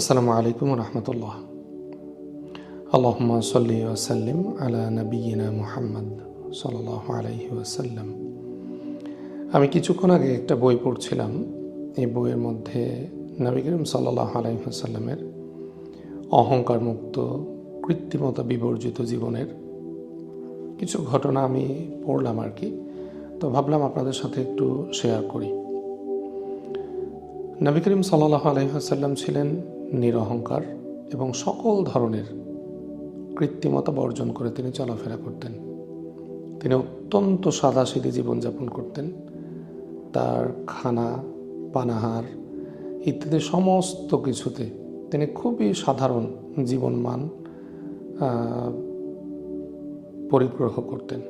আসসালামু আলাইকুম রহমতুল্লাহ। আল্লাহমা সাল্লি ওসাল্লিম আলা নবীনা মুহাম্মদ সাল্লাহ আলাইহি ওয়াসাল্লাম আমি কিছুক্ষণ আগে একটা বই পড়ছিলাম। এই বইয়ের মধ্যে নবী করিম সাল্লাহ আলাইহি ওয়াসাল্লামের অহংকার মুক্ত কৃত্রিমতা বিবর্জিত জীবনের কিছু ঘটনা আমি পড়লাম আর কি তো ভাবলাম আপনাদের সাথে একটু শেয়ার করি। নবী করিম সাল্লাহ আলহিহাসাল্লাম ছিলেন নিরহংকার এবং সকল ধরনের কৃত্রিমতা বর্জন করে তিনি চলাফেরা করতেন। তিনি অত্যন্ত সাদাসিধি জীবনযাপন করতেন। তার খানা, পানাহার ইত্যাদি সমস্ত কিছুতে তিনি খুবই সাধারণ জীবনমান পরিগ্রহ করতেন।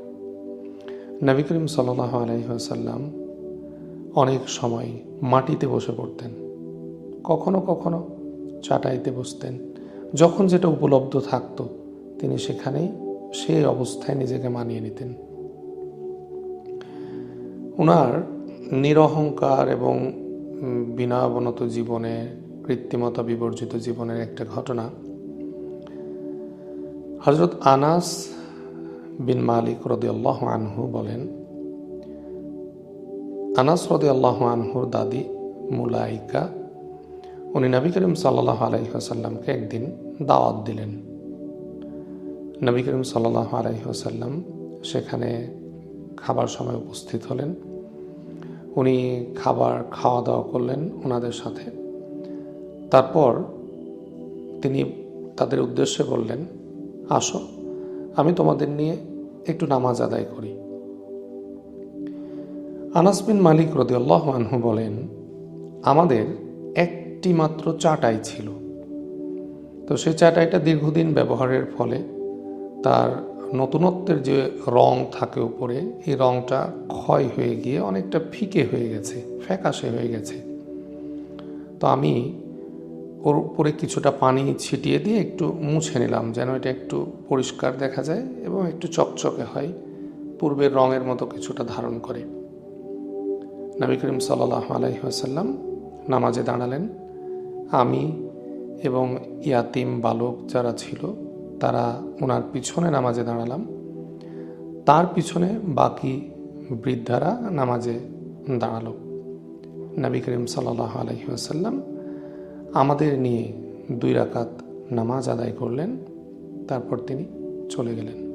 নবী করিম সাল্লাহ আলহিহাসাল্লাম অনেক সময় মাটিতে বসে পড়তেন। কখনো কখনো চাটাইতে বসতেন। যখন যেটা উপলব্ধ থাকতো, তিনি সেখানেই সেই অবস্থায় নিজেকে মানিয়ে নিতেন। ওনার নিরহংকার এবং বিনয়াবনত জীবনে, কৃত্রিমতা বিবর্জিত জীবনের একটা ঘটনা। হজরত আনাস বিন মালিক রদিয়াল্লাহ আনহু বলেন, আনাস রদি আল্লাহ আনহুর দাদি মুলাইকা উনি নবী করিম সাল্লাহ আলাইসাল্লামকে একদিন দাওয়াত দিলেন। নবী করিম সাল্লাহ আলাইসাল্লাম সেখানে খাবার সময় উপস্থিত হলেন। উনি খাবার খাওয়া দাওয়া করলেন ওনাদের সাথে। তারপর তিনি তাদের উদ্দেশ্যে বললেন, আসো, আমি তোমাদের নিয়ে একটু নামাজ আদায় করি। আনাস বিন মালিক রদিয়াল্লাহ আনহু বলেন, আমাদের একটি মাত্র চাটাই ছিল। তো সে চাটাইটা দীর্ঘদিন ব্যবহারের ফলে তার নতুনত্বের যে রং থাকে উপরে, এই রংটা ক্ষয় হয়ে গিয়ে অনেকটা ফিকে হয়ে গেছে, ফ্যাকাশে হয়ে গেছে। তো আমি ওর উপরে কিছুটা পানি ছিটিয়ে দিয়ে একটু মুছে নিলাম যেন এটা একটু পরিষ্কার দেখা যায় এবং একটু চকচকে হয়, পূর্বের রঙের মতো কিছুটা ধারণ করে। নবী করিম সাল্লাহ আলহিহাসাল্লাম নামাজে দাঁড়ালেন। আমি এবং ইয়াতিম বালক যারা ছিল, তারা ওনার পিছনে নামাজে দাঁড়ালাম। তার পিছনে বাকি বৃদ্ধারা নামাজে দাঁড়াল। নবী করিম সাল্লাহ আলহিহাসাল্লাম আমাদের নিয়ে দুই রাকাত নামাজ আদায় করলেন, তারপর তিনি চলে গেলেন।